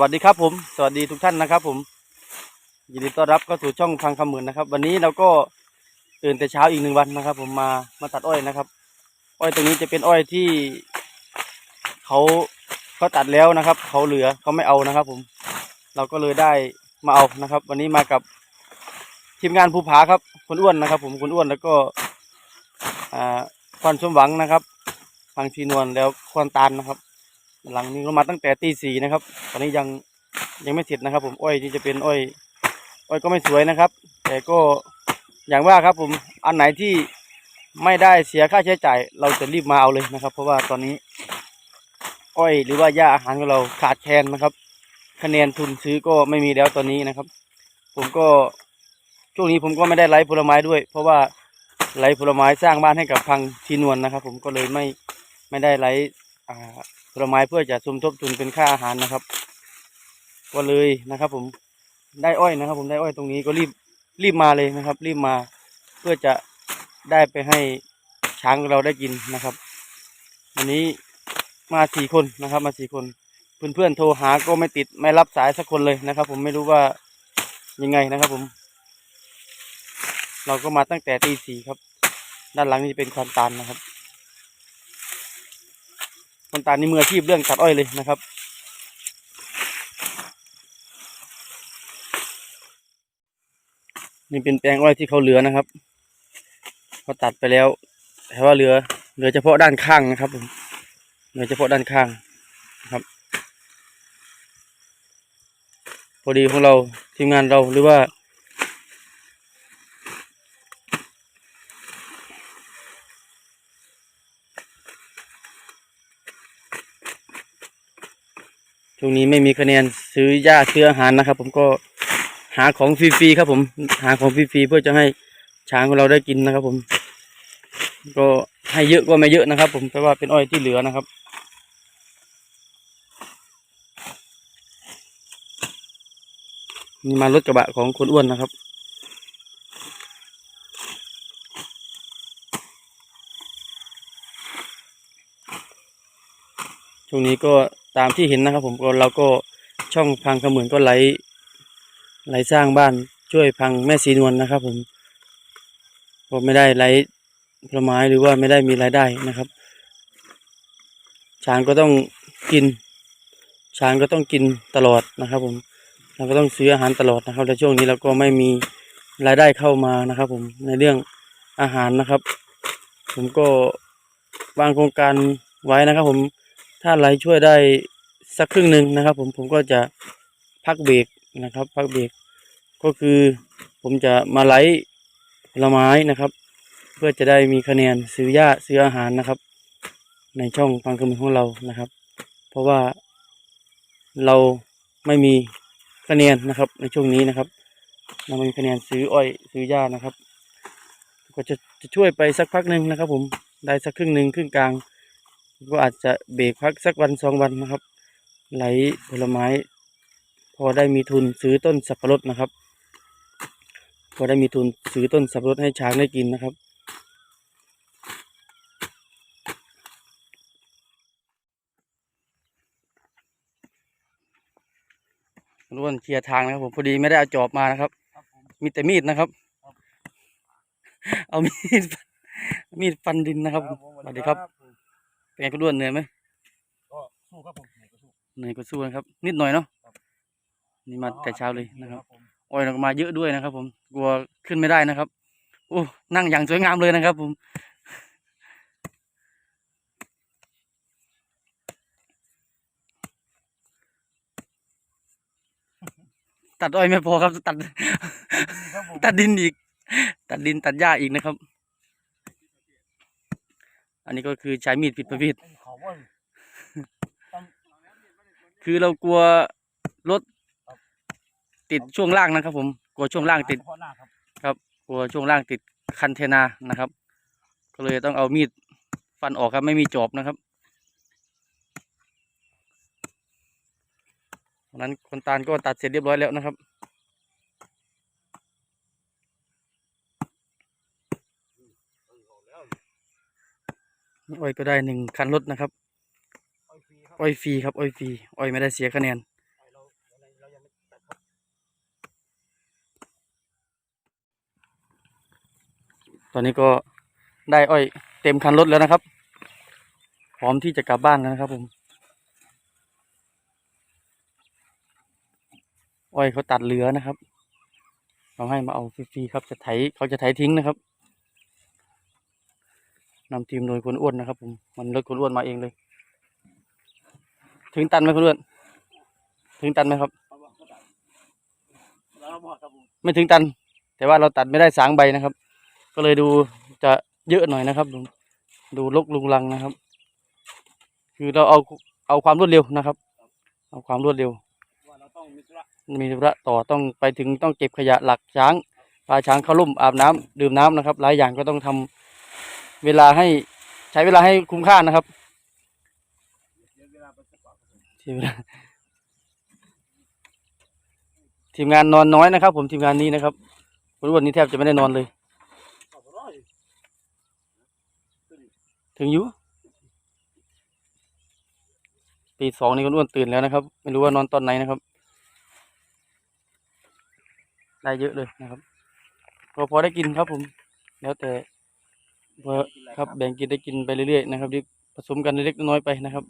วัสดีครับผม สวัสดีทุกท่านนะครับ ผม ยินดีต้อนรับเข้าสู่ช่องพังคำหมื่นนะครับ วันนี้เราก็ตื่นแต่เช้าอีกหนึ่งวันนะครับ ผมมามาตัดอ้อยนะครับ อ้อยตรงนี้จะเป็นอ้อยที่เขาเขาตัดแล้วนะครับ เขาเหลือเขาไม่เอานะครับ ผม เราก็เลยได้มาเอานะครับ วันนี้มากับทีมงานภูผาครับคุณอ้วนนะครับ ผมคุณอ้วนแล้วก็อ่าควันชมหวังนะครับพังชีนวลแล้วควันตาลนะครับ หลังนี้ก็มาตั้งแต่ตีสี่นะครับ ตอนนี้ยังยังไม่เสร็จนะครับ ผมอ้อยที่จะเป็นอ้อยอ้อยก็ไม่สวยนะครับ แต่ก็อย่างว่าครับ ผมอันไหนที่ไม่ได้เสียค่าใช้จ่าย เราจะรีบมาเอาเลยนะครับ เพราะว่าตอนนี้ อ้อยหรือว่าหญ้าอาหารของเราขาดแคลนนะครับ คะแนนทุนซื้อก็ไม่มีแล้วตอนนี้นะครับ ผมก็ช่วงนี้ผมก็ไม่ได้ไล่ผลไม้ด้วย เพราะว่าไล่ผลไม้สร้างบ้านให้กับพังชีนวลนะครับ ผมก็เลยไม่ไม่ได้ไล่อ่า ลไม้เพื่อจะสมทบทุนเป็นค่าอาหารนะครับ ก็เลยนะครับ ผมได้อ้อยนะครับ ผมได้อ้อยตรงนี้ก็รีบรีบมาเลยนะครับ รีบมาเพื่อจะได้ไปให้ช้างเราได้กินนะครับวันนี้มาสี่คนนะครับ มาสี่คนเพื่อนๆโทรหาก็ไม่ติดไม่รับสายสักคนเลยนะครับ ผมไม่รู้ว่ายังไงนะครับ ผม เราก็มาตั้งแต่ตีสี่ครับ ด้านหลังนี่เป็นควันตาลนะครับ คนตาลนี่มืออาชีพเรื่องตัดอ้อยเลยนะครับ นี่เป็นแปลงอ้อยที่เขาเหลือนะครับเขาตัดไปแล้วแต่ว่าเหลือเหลือเฉพาะด้านข้างนะครับผมเหลือเฉพาะด้านข้างนะครับ พอดีของเราทีมงานเราหรือว่า ช่วงนี้ไม่มีคะแนนซื้อหญ้าซื้ออาหารนะครับ ผมก็หาของฟรีๆครับ ผมหาของฟรีๆเพื่อจะให้ช้างของเราได้กินนะครับ ผม ก็ให้เยอะก็ไม่เยอะนะครับ ผมแต่ว่าเป็นอ้อยที่เหลือนะครับนี่มารถกระบะของคนอ้วนนะครับ ช่วงนี้ก็ ตามที่เห็นนะครับ ผมเราก็ช่องพังขมือนก็ไหลไหลสร้างบ้านช่วยพังแม่สีนวลนะครับ ผมก็ไม่ได้ไหลผลไม้หรือว่าไม่ได้มีรายได้นะครับช้างก็ต้องกินช้างก็ต้องกินตลอดนะครับ ผมเราก็ต้องซื้ออาหารตลอดนะครับและช่วงนี้เราก็ไม่มีรายได้เข้ามานะครับ ผมในเรื่องอาหารนะครับ ผมก็วางโครงการไว้นะครับ ผม ถ้าไลฟ์ช่วยได้สักครึ่งหนึ่งนะครับ ผมผมก็จะพักเบรกนะครับ พักเบรกก็คือผมจะมาไลฟ์ผลไม้นะครับ เพื่อจะได้มีคะแนนซื้อหญ้าซื้ออาหารนะครับ ในช่องฟังคำของเรานะครับ เพราะว่าเราไม่มีคะแนนนะครับในช่วงนี้นะครับ เราไม่มีคะแนนซื้ออ้อยซื้อหญ้านะครับ ก็จะจะช่วยไปสักพักหนึ่งนะครับ ผมได้สักครึ่งหนึ่งครึ่งกลาง ก็อาจจะเบรกพักสักวันสองวันนะครับ ไหลผลไม้ พอได้มีทุนซื้อต้นสับปะรดนะครับ พอได้มีทุนซื้อต้นสับปะรดให้ช้างได้กินนะครับล้วนเคลียร์ทางนะครับผมพอดีไม่ได้เอาจอบมานะครับ มีแต่มีดนะครับ เอามีดมีดฟันดินนะครับผมสวัสดีครับ เป็นไงคุณล้วนเหนื่อยไหมก็สู้ครับผมไหนก็สู้เหนื่อยก็สู้นะครับ นิดหน่อยเนาะครับนี่มาแต่เช้าเลยนะครับผมอ้อยเราก็มาเยอะด้วยนะครับ ผมกลัวขึ้นไม่ได้นะครับโอ้นั่งอย่างสวยงามเลยนะครับ ผมตัดอ้อยไม่พอครับ ตัดดีครับผมตัดดินอีก ตัดดินตัดหญ้าอีกนะครับ อันนี้ก็คือใช้มีดผิดประเภทไอ้เขาว่าคือเรากลัวรถติดช่วงล่างนะครับ ผมกลัวช่วงล่างติดเฉพาะหน้าครับครับกลัวช่วงล่างติดคันเทนานะครับ ก็เลยต้องเอามีดฟันออกครับไม่มีจอบนะครับวันนั้นคนตาลก็ตัดเสร็จเรียบร้อยแล้วนะครับ อ้อยก็ได้หนึ่งคันรถนะครับอ้อยฟรีครับอ้อยฟรีอ้อยไม่ได้เสียคะแนนตอนนี้ก็ได้อ้อยเต็มคันรถแล้วนะครับ พร้อมที่จะกลับบ้านแล้วนะครับผมอ้อยเขาตัดเหลือนะครับเราให้มาเอาฟรีครับจะไถเขาจะไถทิ้งนะครับ นำทีมโดยคนอ้วนนะครับผมมันรถคนอ้วนมาเองเลย ถึงตันไหมคนอ้วนถึงตันไหมครับ ไม่ถึงตัน แต่ว่าเราตัดไม่ได้สางใบนะครับ ก็เลยดูจะเยอะหน่อยนะครับดูดูลกลุงลังนะครับ คือเราเอาเอาความรวดเร็วนะครับ เอาความรวดเร็วมีธุระะต่อต้องไปถึงต้องเก็บขยะหลักช้างพาช้างเข้าร่มอาบน้ำดื่มน้ำนะครับ หลายอย่างก็ต้องทำ เวลาให้ใช้เวลาให้คุ้มค่านะครับทีมงานทีมงานนอนน้อยนะครับ ผมทีมงานนี้นะครับวันวันนี้แทบจะไม่ได้นอนเลย ถึงอยู่ตีสองนี่คุณอ้วนตื่นแล้วนะครับ ไม่รู้ว่านอนตอนไหนนะครับ ได้เยอะเลยนะครับก็พอได้กินครับผม แล้วแต่ พอครับแบ่งกินได้กินไปเรื่อยๆนะครับที่ผสมกันเล็กๆน้อยๆไปนะครับ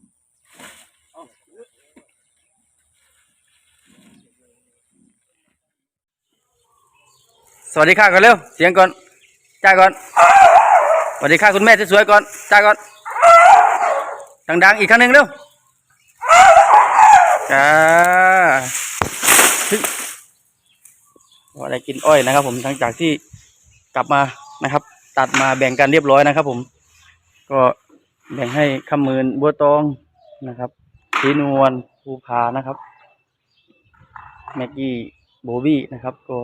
สวัสดีค่ะก่อนเร็วเสียงก่อนจ้าก่อนสวัสดีค่ะคุณแม่สวยๆก่อนจ้าก่อนดังๆอีกครั้งหนึ่งเร็วจ้าฮึว่าได้กินอ้อยนะครับ ผมหลังจากที่กลับมานะครับ ตัดมาแบ่งกันเรียบร้อยนะครับ ผม ก็แบ่งให้ขมืนบัวตองนะครับสีนวลภูผานะครับแม็กกี้โบวี่นะครับ ก็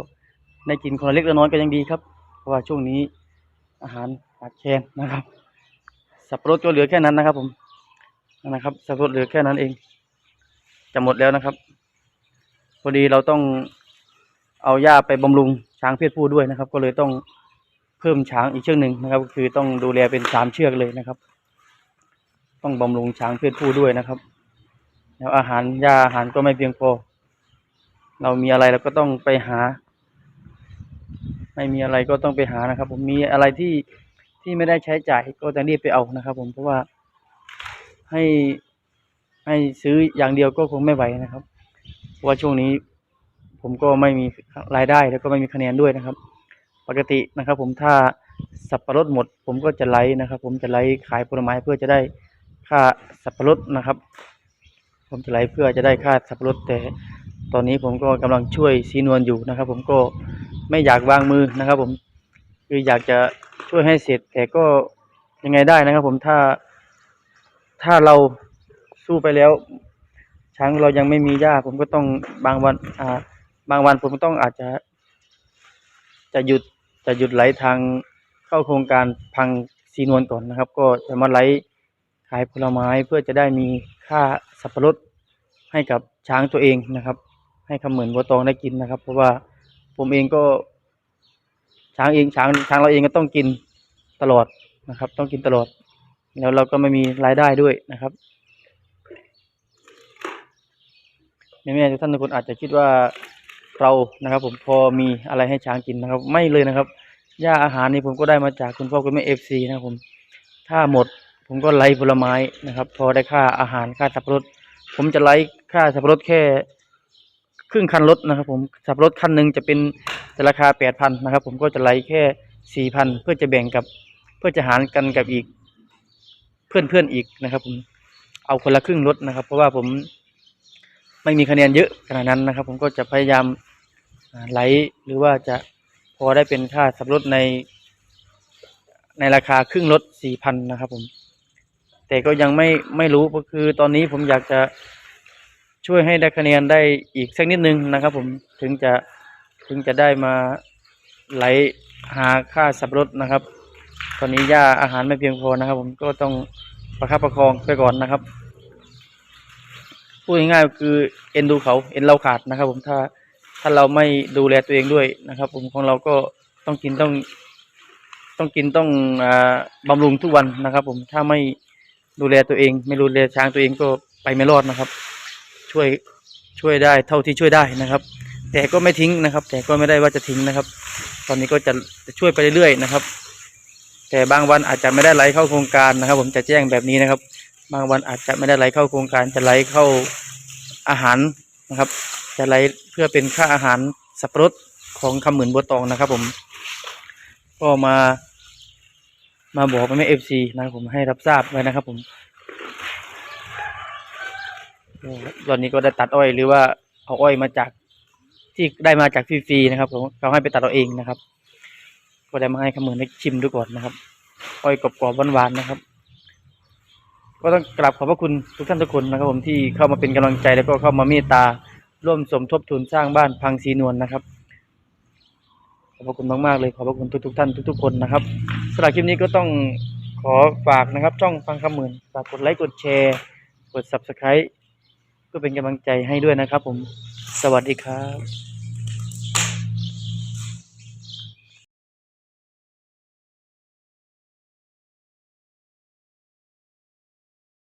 ได้กินคนละเล็กละน้อยก็ยังดีครับ เพราะว่าช่วงนี้อาหารขาดแคลนนะครับ สับปะรดก็เหลือแค่นั้นนะครับ ผมนะครับ สับปะรดเหลือแค่นั้นเอง จะหมดแล้วนะครับ พอดีเราต้องเอาหญ้าไปบำรุงช้างเพศผู้ด้วยนะครับ ก็เลยต้อง พิ่มช้างอีกเชือกหนึ่งนะครับก็คือต้องดูแลเป็นสามเชือกเลยนะครับ ต้องบำรุงช้างเพศผู้ด้วยนะครับ แล้วอาหารหญ้าอาหารก็ไม่เพียงพอ เรามีอะไรเราก็ต้องไปหา ไม่มีอะไรก็ต้องไปหานะครับ ผมมีอะไรที่ที่ไม่ได้ใช้จ่ายก็จะรีบไปเอานะครับ ผมเพราะว่าให้ให้ซื้ออย่างเดียวก็คงไม่ไหวนะครับ เพราะว่าช่วงนี้ผมก็ไม่มีรายได้แล้วก็ไม่มีคะแนนด้วยนะครับ ปกตินะครับ ผมถ้าสับปะรดหมด ผมก็จะไลฟ์นะครับ ผมจะไลฟ์ขายผลไม้เพื่อจะได้ค่าสับปะรดนะครับ ผมจะไลฟ์เพื่อจะได้ค่าสับปะรดแต่ตอนนี้ผมก็กำลังช่วยซีนวลอยู่นะครับ ผมก็ไม่อยากวางมือนะครับ ผมคืออยากจะช่วยให้เสร็จ แต่ก็ยังไงได้นะครับ ผมถ้าถ้าเราสู้ไปแล้ว ช้างเรายังไม่มีหญ้าผมก็ต้องบางวันอ่าบางวันผมก็ต้องอาจจะจะหยุด จะหยุดไหลทางเข้าโครงการพังซีนวลก่อนนะครับ ก็จะมาไหลขายผลไม้เพื่อจะได้มีค่าสับปะรดให้กับช้างตัวเองนะครับ ให้คำเหมือนบัวตองได้กินนะครับ เพราะว่าผมเองก็ ช้างเองช้างช้างเราเองก็ต้องกินตลอดนะครับ ต้องกินตลอด แล้วเราก็ไม่มีรายได้ด้วยนะครับแม่ๆทุกท่านทุกคนอาจจะคิดว่า เรานะครับ ผมพอมีอะไรให้ช้างกินนะครับ ไม่เลยนะครับหญ้าอาหารนี่ผมก็ได้มาจากคุณพ่อคุณแม่เอฟซีนะครับผมถ้าหมดผมก็ไล่ผลไม้นะครับ พอได้ค่าอาหารค่าสับปะรดผมจะไล่ค่าสับปะรดแค่ครึ่งคันรถนะครับ ผมสับปะรดคันหนึ่งจะเป็นจะราคาแปดพันนะครับ ผมก็จะไล่แค่สี่พันเพื่อจะแบ่งกับเพื่อจะหารกันกับอีก เพื่อนเพื่อนอีกนะครับ ผมเอาคนละครึ่งรถนะครับ เพราะว่าผมไม่มีคะแนนเยอะขนาดนั้นนะครับ ผมก็จะพยายาม ไลฟ์หรือว่าจะพอได้เป็นค่าสับรถใน ในราคาครึ่งรถสี่พันนะครับผม แต่ก็ยังไม่ไม่รู้ก็คือตอนนี้ผมอยากจะช่วยให้ได้คะแนนได้อีกสักนิดนึงนะครับ ผมถึงจะถึงจะได้มาไลฟ์หาค่าสับรถนะครับ ตอนนี้ย่าอาหารไม่เพียงพอนะครับ ผมก็ต้องประคับประคองไปก่อนนะครับพูดง่ายๆคือเอ็นดูเขาเอ็นเราขาดนะครับ ผมถ้า ถ้าเราไม่ดูแลตัวเองด้วยนะครับ ผมของเราก็ต้องกินต้อง ต้องกินต้องอบำรุงทุกวันนะครับ ผมถ้าไม่ดูแลตัวเอง ไม่ดูแลช้างตัวเองก็ไปไม่รอดนะครับ ช่วยช่วยได้เท่าที่ช่วยได้นะครับ แต่ก็ไม่ทิ้งนะครับ แต่ก็ไม่ได้ว่าจะทิ้งนะครับ ตอนนี้ก็จะจะช่วยไปเรื่อยๆนะครับ แต่บางวันอาจจะไม่ได้ไหลเข้าโครงการนะครับ ผมจะแจ้งแบบนี้นะครับ บางวันอาจจะไม่ได้ไหลเข้าโครงการจะไหลเข้าอาหารนะครับ จะไหลเพื่อเป็นค่าอาหารสับปะรดของคำหมื่นบัวตองนะครับ ผม ก็มามาบอกไปแม่เอฟซีนะครับผมให้รับทราบไว้นะครับ ผมตอนนี้ก็ได้ตัดอ้อยหรือว่าเอาอ้อยมาจากที่ได้มาจากฟรีๆนะครับผมเขาให้ไปตัดเอาเองนะครับ ก็ได้มาให้คำเหมือนได้ชิมดูก่อนนะครับ อ้อยกรอบๆหวานๆนะครับ ก็ต้องกราบขอบพระคุณทุกท่านทุกคนนะครับ ผมที่เข้ามาเป็นกำลังใจแล้วก็เข้ามาเมตตา ร่วมสมทบทุนสร้างบ้านพังซีนวลนะครับ ขอบพระคุณมากๆเลย ขอบพระคุณทุกๆท่านทุกๆคนนะครับสำหรับคลิปนี้ก็ต้องขอฝากนะครับช่องฟังคำหมื่นฝากกดไลค์กดแชร์ กด subscribe เพื่อเป็นกำลังใจให้ด้วยนะครับผม สวัสดีครับ